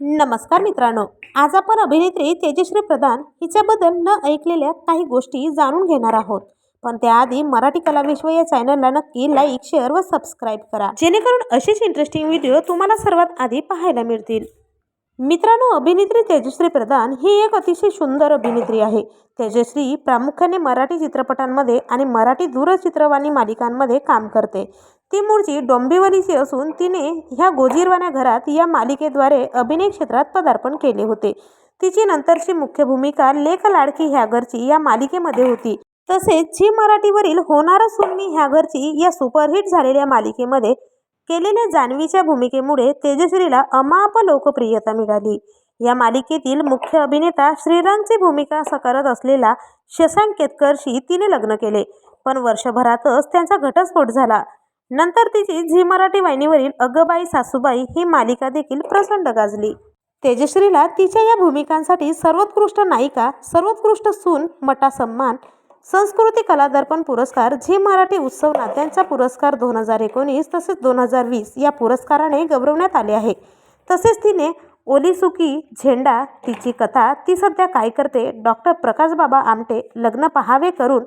नमस्कार मित्रांनो आज आपण अभिनेत्री तेजश्री प्रधान हिच्याबद्दल न ऐकलेल्या काही गोष्टी जाणून घेणार आहोत. पण त्याआधी मराठी कला विश्व या चॅनलला नक्की लाईक शेअर व सबस्क्राईब करा. जेणेकरून असेच इंटरेस्टिंग व्हिडिओ तुम्हाला सर्वात आधी पाहायला मिळतील. मित्रांनो अभिनेत्री तेजश्री प्रधान ही एक अतिशय सुंदर अभिनेत्री आहे. तेजश्री प्रामुख्याने मराठी चित्रपटांमध्ये आणि मराठी दूरचित्रवाणी मालिकांमध्ये काम करते. ती मूळची डोंबिवलीची असून तिने ह्या गोजीरवाण्या घरात या मालिकेद्वारे अभिनय क्षेत्रात पदार्पण केले होते. तिची नंतरची मुख्य भूमिका लेख लाडकी ह्या घरची या मालिकेमध्ये होती. तसेच झी मराठीवरील होणारं सून ह्या घरची या सुपरहिट झालेल्या मालिकेमध्ये केलेल्या जान्हवीच्या भूमिकेमुळे तेजश्रीला अमाप लोकप्रियता मिळाली. या मालिकेतील मुख्य अभिनेता श्रीरामची भूमिका साकारत असलेला शशांक केतकरशी तिने लग्न केले. पण वर्षभरातच त्यांचा घटस्फोट झाला. नंतर तिची झी मराठी वाहिनीवरील अगबाई सासूबाई ही मालिका देखील प्रचंड गाजली. तेजश्रीला तिच्या या भूमिकांसाठी सर्वोत्कृष्ट नायिका सर्वोत्कृष्ट सून मटा सन्मान संस्कृती कला दर्पण पुरस्कार झी मराठी उत्सव नात्यांचा पुरस्कार दोन हजार एकोणीस तसेच दोन हजार वीस या पुरस्काराने गौरवण्यात आले आहे. तसेच तिने ओलीसुकी झेंडा तिची कथा ती सध्या काय करते? डॉक्टर प्रकाशबाबा आमटे लग्न पहावे करून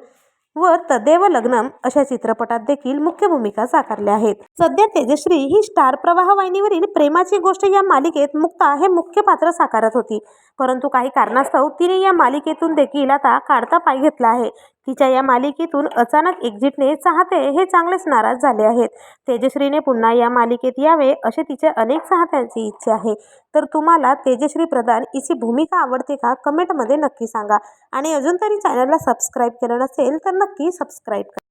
व तदेव लग्नम अशा चित्रपटात देखील मुख्य भूमिका साकारल्या आहेत. सध्या तेजश्री ही स्टार प्रवाह वाहिनीवरील प्रेमाची गोष्ट या मालिकेत मुक्ता हे मुख्य पात्र साकारत होती. परंतु काही कारणास्तव तिने या मालिकेतून देखील आता काढता पाय घेतला आहे. तिच्या या मालिकेतून अचानक एक्झिटने चाहते हे चांगलेच नाराज झाले आहेत. तेजश्रीने पुन्हा या मालिकेत यावे असे तिच्या अनेक चाहत्यांची इच्छा आहे. तर तुम्हाला तेजश्री प्रधान हिची भूमिका आवडते का? कमेंटमध्ये नक्की सांगा. आणि अजून तरी चॅनलला सबस्क्राईब केलं नसेल तर नक्की सबस्क्राईब करा.